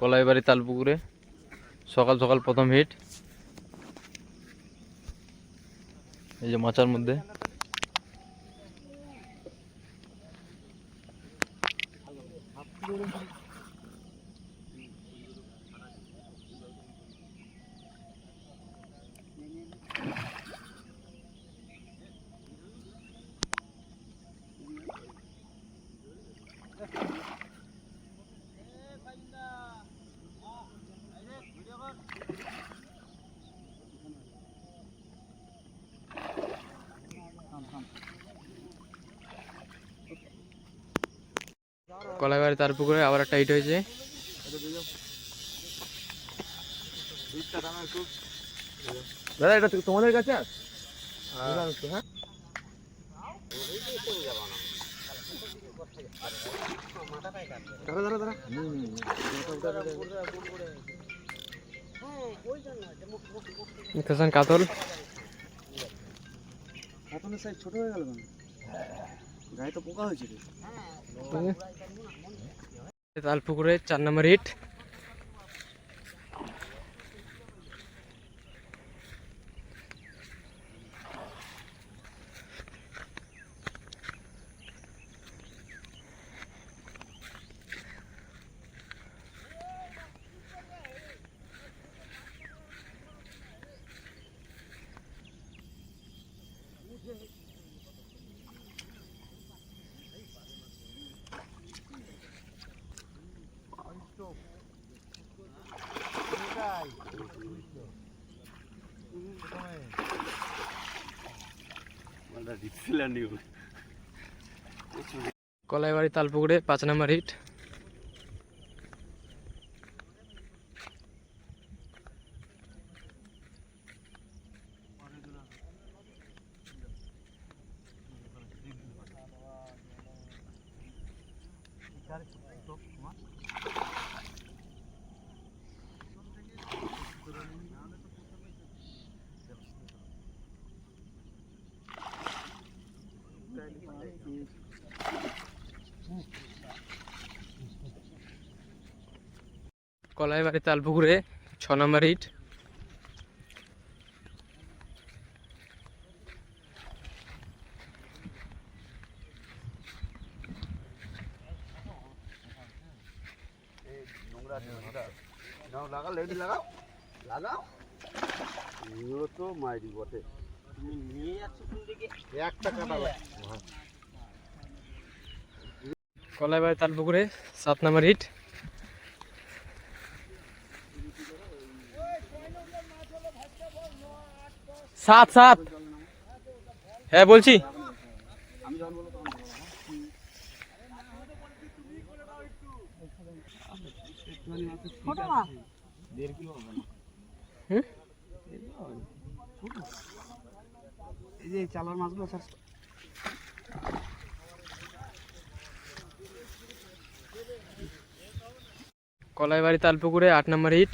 কলাইবাড়ি তালপুকুরে সকাল সকাল প্রথম হিট এই যে মাচার মধ্যে। কলাইবাড়ি তালপুকুরে আবার একটা হিট হয়েছে। দাদা এটা তোমাদের কাছে হ্যাঁ। দেখতেছেন কাতল। কাতনের সাইজ ছোট হয়ে গেল গায়ে তো পোকা হয়েছে তালপুকুরে চার নম্বর হিট কলাইবাড়ি তালপুকুরে পাঁচ নম্বর হিট। কলাইবাড়ি তালপুকুরে, ছ নম্বর নাও লাগাও লেডি লাগাও লাগাও তো বটে নিয়ে একটা তালপুকুরে সাত নম্বর হিট সাত সাত হ্যাঁ বলছি আমি যখন বলব তখন বলব, হ্যাঁ? একটুখানি মাত্র ঠিক আছে। দেড় কিলো হবে না। হুম? দেড় কিলো হবে না। ছোট। এই যে এই চালার মাছগুলো কলাইবাড়ি তালপুকুরে আট নম্বর হিট।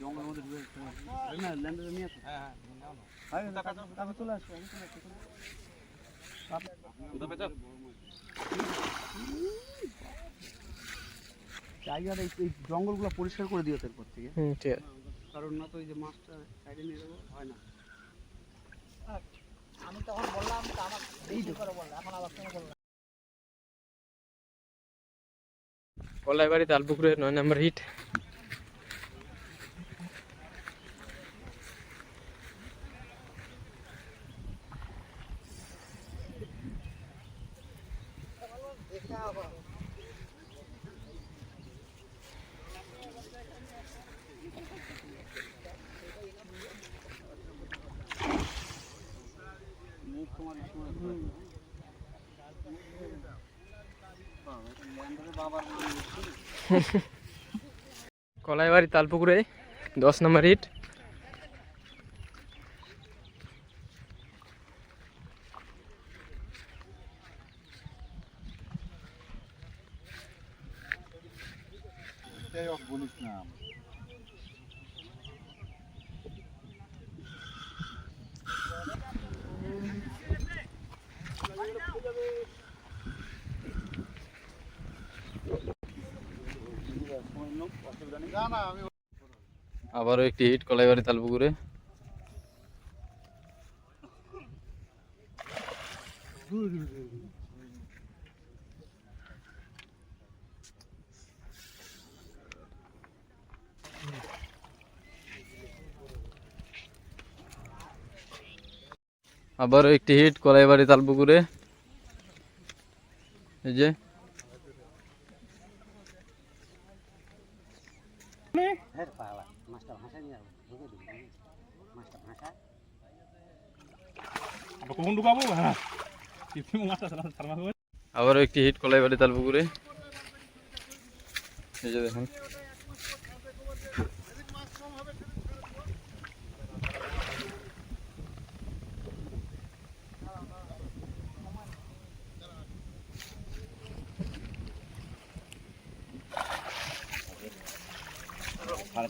জঙ্গলের মধ্যে নিয়ে তারপর আমি জঙ্গলগুলো পরিষ্কার করে দিও এরপর থেকে কারণ না তো এই যে মাছটা সাইডে নিয়ে যাব হয় না নয় নম্বর হিট মুখ তোমার এই সময় ধরে। বাবা, এটা ল্যান্ডারে বাবার নাম কলাইবাড়ি তালপুকুরে দশ নম্বর হিট। যাই হোক বলিস না। আবারও একটি হিট কলাইবাড়ি তালপুকুরে। আবারও একটি হিট কলাইবাড়ি তালপুকুরে। এই যে। আবারও একটি হিট কলাইবাড়ি তালপুকুরে। এই যে দেখেন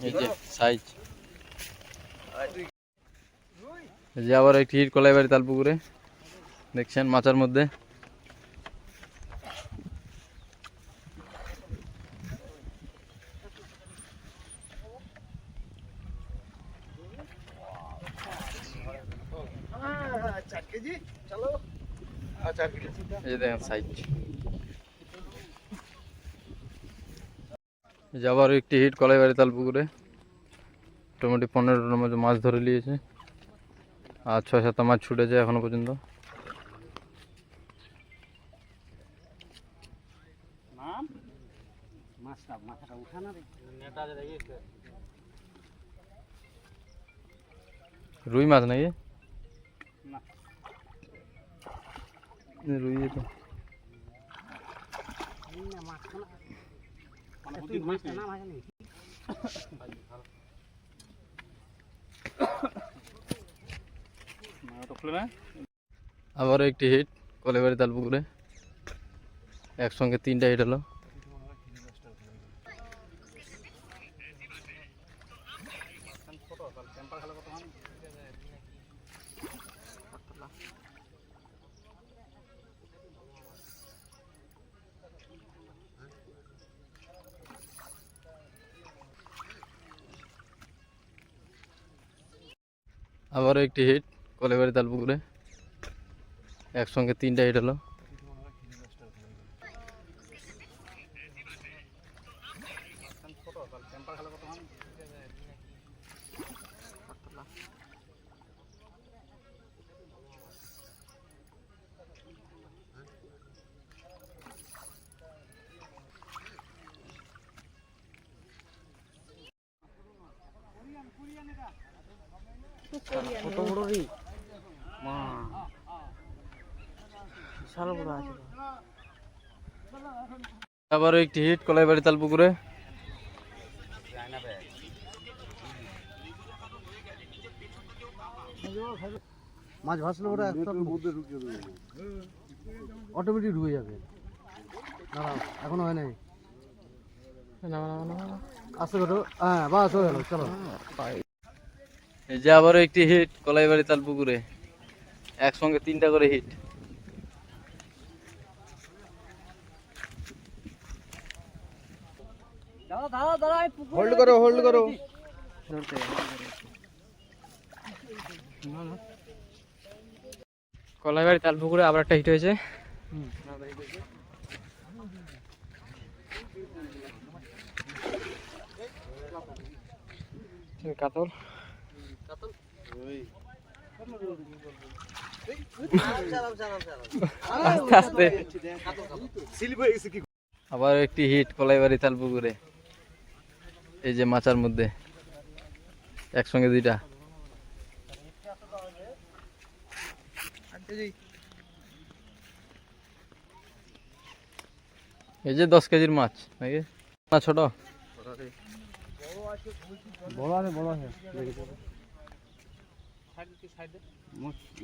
এই যে সাইজ। যে আবার একটি হিট কলাইবাড়ি তালপুকুরে। দেখছেন মাচার মধ্যে। চার কেজি চলো চার কেজি এই যে দেখেন সাইজ। এই আবার একটি হিট কলাইবাড়ি তাল পুকুরে মোটামুটি পনেরোটার মধ্যে মাছ ধরে নিয়েছে। আর ছয় সাতটা মাছ ছুটেছে এখনও পর্যন্ত। রুই মাছ নাকি? রুই তো। মানে বুদ্ধি ঘুরেছে না ভাষা নেই না ওটা খুলে না আবারও একটি হিট কলেবাড়ি তালপুকুরে। একসঙ্গে তিনটা হিট হলো টেম্পার খেলা কত মান আবারও একটি হিট কলাইবাড়ি তাল পুকুরে একসঙ্গে তিনটা হিট হলো। খেলা মান বড় রে মা। বিশাল বড় আছে। আবারও একটি হিট কলাইবাড়ি তাল পুকুরে মাছ ভাসলে ওরা একটা মধ্যে ঢুকিয়ে দেবে। অটোমেটিক ঢুকে যাবে। দাঁড়াও এখনও হয় নাই। আস্তে করো হ্যাঁ বাস হয়ে গেল চলো। এই যে আবারও একটি হিট কলাইবাড়ি তাল পুকুরে একসঙ্গে তিনটা করে হিট হোল্ড করো হোল্ড করো। কলাইবাড়ি তালপুকুরে আবার একটা হিট হয়েছে। কাতল। আস্তে আস্তে আবার একটি হিট কলাইবাড়ি তাল পুকুরে এই যে মাচার মধ্যে একসঙ্গে দুইটা। এই যে দশ কেজির মাছ নাকি? না ছোট? বড় আছে বড় আছে সাইড দিতে সাইড দে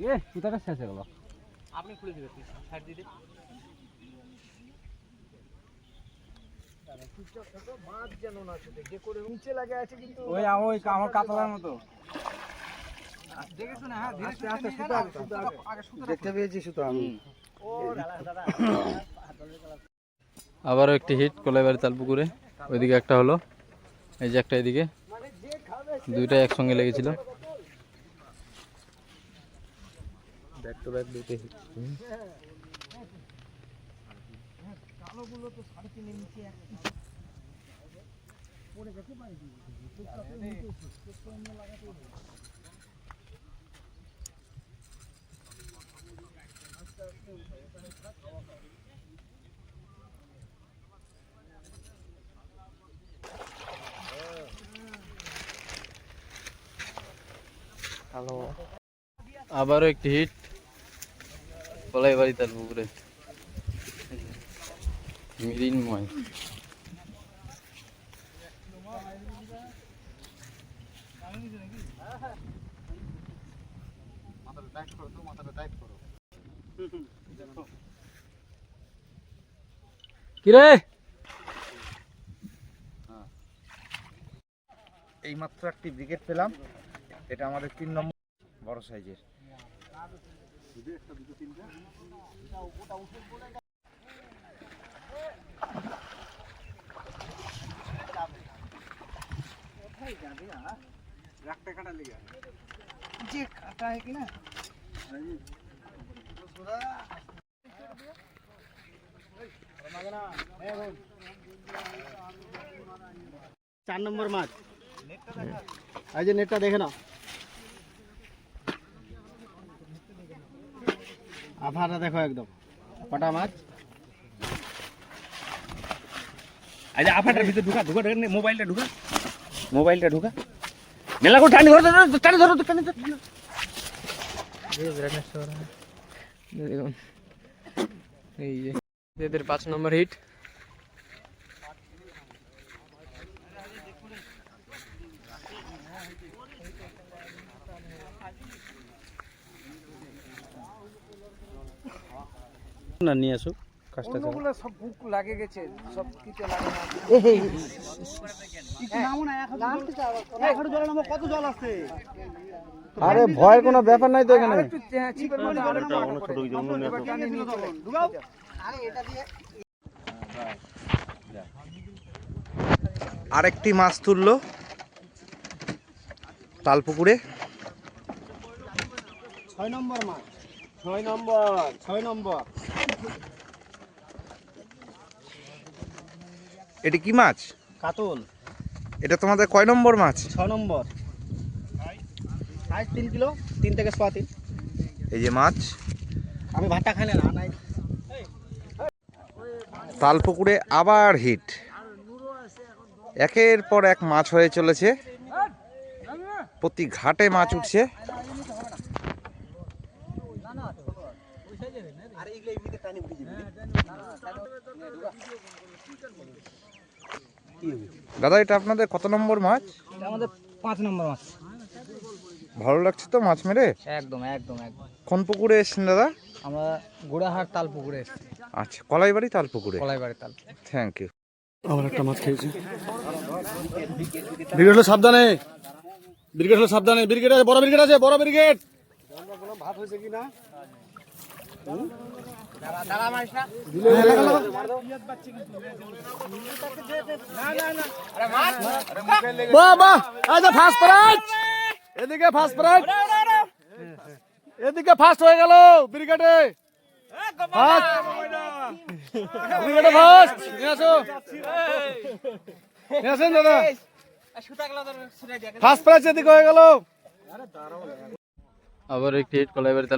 এ সুতাটা শেষ হয়ে গেল। আপনি খুলে দিবেন সাইড দিতে ওই ওই আমার কাতলার মতো। আস্তে আস্তে সুতা দেখতে পেয়েছি সুতা আমি। আবারও একটি হিট কলাইবাড়ি তাল পুকুরে ওইদিকে একটা হলো। এই যে একটা এদিকে। দুইটা একসঙ্গে লেগেছিল। ব্যাক টু ব্যাক দুইটা hit। আবারও একটি হিট কলাইবাড়ি তার পুকুরে মৃন্ময় মাথাটা টাইট করো? তো মাথাটা টাইট করো কিরে এইমাত্র একটি ব্রিগেড পেলাম। এটা আমাদের তিন নম্বর বড় সাইজের চার নম্বর মাছ এই যে নেটটা দেখে নাও। আভাটা দেখো একদম। কটা মাছ? আচ্ছা আফাটার ভিতরে ঢুকা ঢুকা মোবাইলটা ঢুকা। মোবাইলটা ঢুকা। মেলা করে টানি ধরো টানি ধরো টানি ধরো। এই যে পাঁচ নম্বর হিট। না নিয়ে আসো কাজটা চালাও। সব বুক লাগে গেছে সব কিছু লাগে না। আরে ভয়ের কোনো ব্যাপার নাই তো এখানে। আরেকটি মাছ তুললো তালপুকুরে। ছয় নম্বর মাছ। ছয় নম্বর ছয় নম্বর। এটি কি মাছ? কাতল। এটা তোমাদের কয় নম্বর মাছ? ছ নম্বর। সাইজ তিন কিলো তিন থেকে সোয়া তিন। এই যে মাছ। আমি ভাতটা খাই না নাই। তালপুকুরে আবার হিট একের পর এক মাছ হয়ে চলেছে। প্রতি ঘাটে মাছ উঠছে। দাদা এটা আপনাদের কত নম্বর মাছ? আমাদের পাঁচ নম্বর মাছ। ভালো লাগছে তো মাছ মেরে? একদম একদম একদম। কোন পুকুরে এসছেন দাদা? আমরা গোড়াহাট তাল পুকুরে আচ্ছা কলাইবাড়ি তালপুকুরে? কলাইবাড়ি তাল থ্যাংক ইউ আবার একটা মাছ খেয়েছি। ব্রিগেড হলো সাবধানে। ব্রিগেড হলো সাবধানে। ব্রিগেড আছে বড় ব্রিগেড আছে বড় ব্রিগেড। ভাত হয়েছে কি না? ফার্স্ট প্রাইজ এদিকে ফার্স্ট প্রাইজ এদিকে ফার্স্ট হয়ে গেল ব্রিগেডে। ফার্স্ট ব্রিগেডে ফার্স্ট নিয়ে আসো। আসেন, দাদা। ফার্স্ট প্রাইজ এদিকে হয়ে গেল। আবার একটি হিট কলাইবাড়ি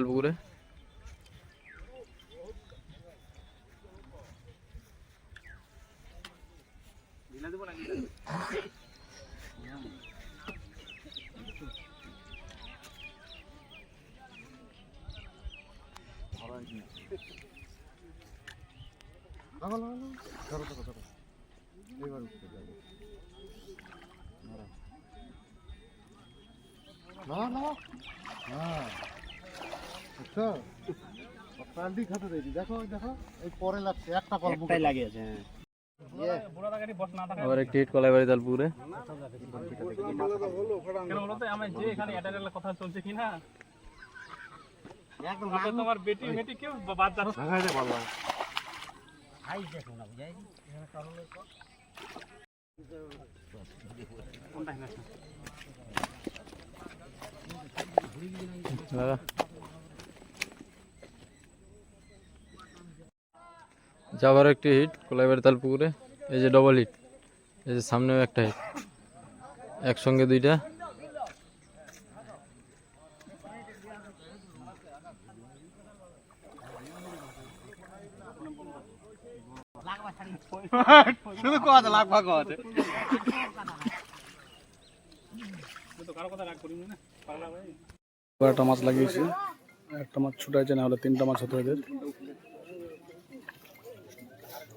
তাল পুকুরে একটাই লাগিয়েছে আবার একটি হিট কলাইবাড়ি তাল পুকুরে কেন বলো তো আমার যে এখানে এটার কথা চলছে কি তোমার বেটি মেটি কেউ বাদ যাচ্ছে? লাগা যাবার একটি হিট কলাইবাড়ি তাল পুকুরে এই যে ডবল হিট এই যে সামনেও একটা হিট একসঙ্গে দুইটা। শুধু কথা লাখ ভাগ আছে। একটা মাছ লাগিয়েছি। একটা মাছ ছুটে আছে না হলে তিনটা মাছ হতো এদের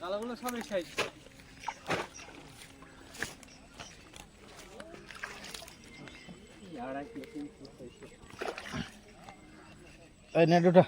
কালাগুলো সব এই সাইজ। এই নেট ওটা